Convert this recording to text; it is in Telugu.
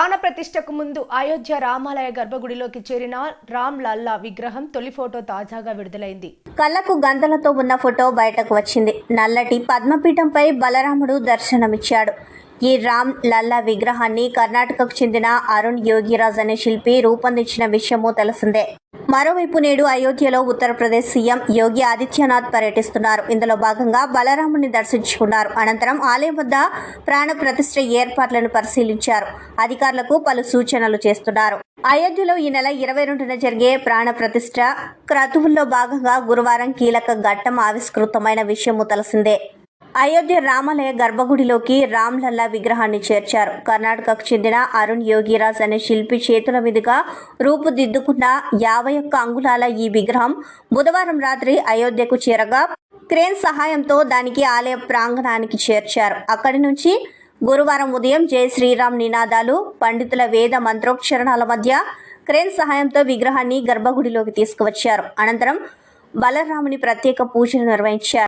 ప్రాణప్రతిష్టకు ముందు అయోధ్య రామాలయ గర్భగుడిలోకి చేరిన రామ్ లల్లా విగ్రహం తొలి ఫోటో తాజాగా విడుదలైంది. కళ్ళకు గంతలతో ఉన్న ఫోటో బయటకు వచ్చింది. నల్లటి పద్మపీఠంపై బలరాముడు దర్శనమిచ్చాడు. ఈ రామ్ లల్లా విగ్రహాన్ని కర్ణాటకకు చెందిన అరుణ్ యోగిరాజ్ అనే శిల్పి రూపొందించిన విషయము తెలిసిందే. మరోవైపు నేడు అయోధ్యలో ఉత్తరప్రదేశ్ సీఎం యోగి ఆదిత్యనాథ్ పర్యటిస్తున్నారు. ఇందులో భాగంగా బలరాముని దర్శించుకున్నారు. అనంతరం ఆలయం వద్ద ప్రాణ ప్రతిష్ఠ ఏర్పాట్లను పరిశీలించారు. అధికారులకు పలు సూచనలు చేస్తున్నారు. అయోధ్యలో ఈ నెల ఇరవై రెండున జరిగే ప్రాణ ప్రతిష్ఠ క్రతువుల్లో భాగంగా గురువారం కీలక ఘట్టం ఆవిష్కృతమైన విషయము తెలిసిందే. అయోధ్య రామాలయ గర్భగుడిలోకి రామ్లల్లా విగ్రహాన్ని చేర్చారు. కర్ణాటకకు చెందిన అరుణ్ యోగిరాజ్ అనే శిల్పి చేతుల మీదుగా రూపుదిద్దుకున్న యాభై ఒక్క అంగుళాల ఈ విగ్రహం బుధవారం రాత్రి అయోధ్యకు చేరగా క్రేన్ సహాయంతో దానికి ఆలయ ప్రాంగణానికి చేర్చారు. అక్కడి నుంచి గురువారం ఉదయం జై శ్రీరామ్ నినాదాలు పండితుల వేద మంత్రోక్షరణాల మధ్య క్రేన్ సహాయంతో విగ్రహాన్ని గర్భగుడిలోకి తీసుకువచ్చారు. అనంతరం బలరాముని ప్రత్యేక పూజలు నిర్వహించారు.